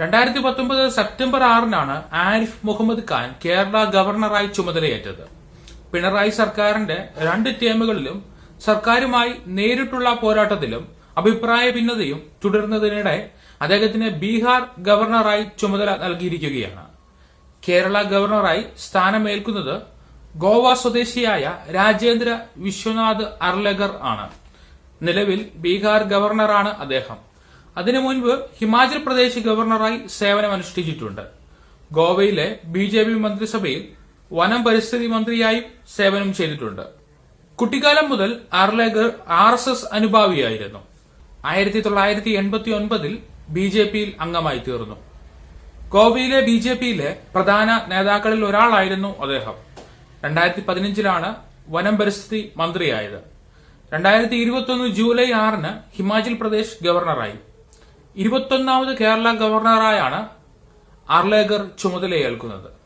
രണ്ടായിരത്തി പത്തൊമ്പത് സെപ്റ്റംബർ ആറിനാണ് ആരിഫ് മുഹമ്മദ് ഖാൻ കേരള ഗവർണറായി ചുമതലയേറ്റത്. പിണറായി സർക്കാരിന്റെ രണ്ട് ടേമുകളിലും സർക്കാരുമായി നേരിട്ടുള്ള പോരാട്ടത്തിലും അഭിപ്രായ ഭിന്നതയും തുടരുന്നതിനിടെ അദ്ദേഹത്തിന് ബീഹാർ ഗവർണറായി ചുമതല നൽകിയിരിക്കുകയാണ്. കേരള ഗവർണറായി സ്ഥാനമേൽക്കുന്നത് ഗോവ സ്വദേശിയായ രാജേന്ദ്ര വിശ്വനാഥ് അർലഗർ ആണ്. നിലവിൽ ബീഹാർ ഗവർണറാണ് അദ്ദേഹം. അതിനു മുൻപ് ഹിമാചൽ പ്രദേശ് ഗവർണറായി സേവനമനുഷ്ഠിച്ചിട്ടുണ്ട്. ഗോവയിലെ ബി ജെ പി മന്ത്രിസഭയിൽ വനം പരിസ്ഥിതി മന്ത്രിയായും സേവനം ചെയ്തിട്ടുണ്ട്. കുട്ടിക്കാലം മുതൽ അർലേഗർ ആർ എസ് എസ് അനുഭാവിയായിരുന്നു. ആയിരത്തി തൊള്ളായിരത്തി എൺപത്തി ഒൻപതിൽ ബി ജെ പിയിൽ അംഗമായി തീർന്നു. ഗോവയിലെ ബി ജെ പിയിലെ പ്രധാന നേതാക്കളിൽ ഒരാളായിരുന്നു അദ്ദേഹം. രണ്ടായിരത്തി പതിനഞ്ചിലാണ് വനം പരിസ്ഥിതി മന്ത്രിയായത്. രണ്ടായിരത്തി ഇരുപത്തൊന്ന് ജൂലൈ ആറിന് ഹിമാചൽ പ്രദേശ് ഗവർണറായി. ഇരുപത്തൊന്നാമത് കേരള ഗവർണറായാണ് അർലേഗർ ചുമതലയേൽക്കുന്നത്.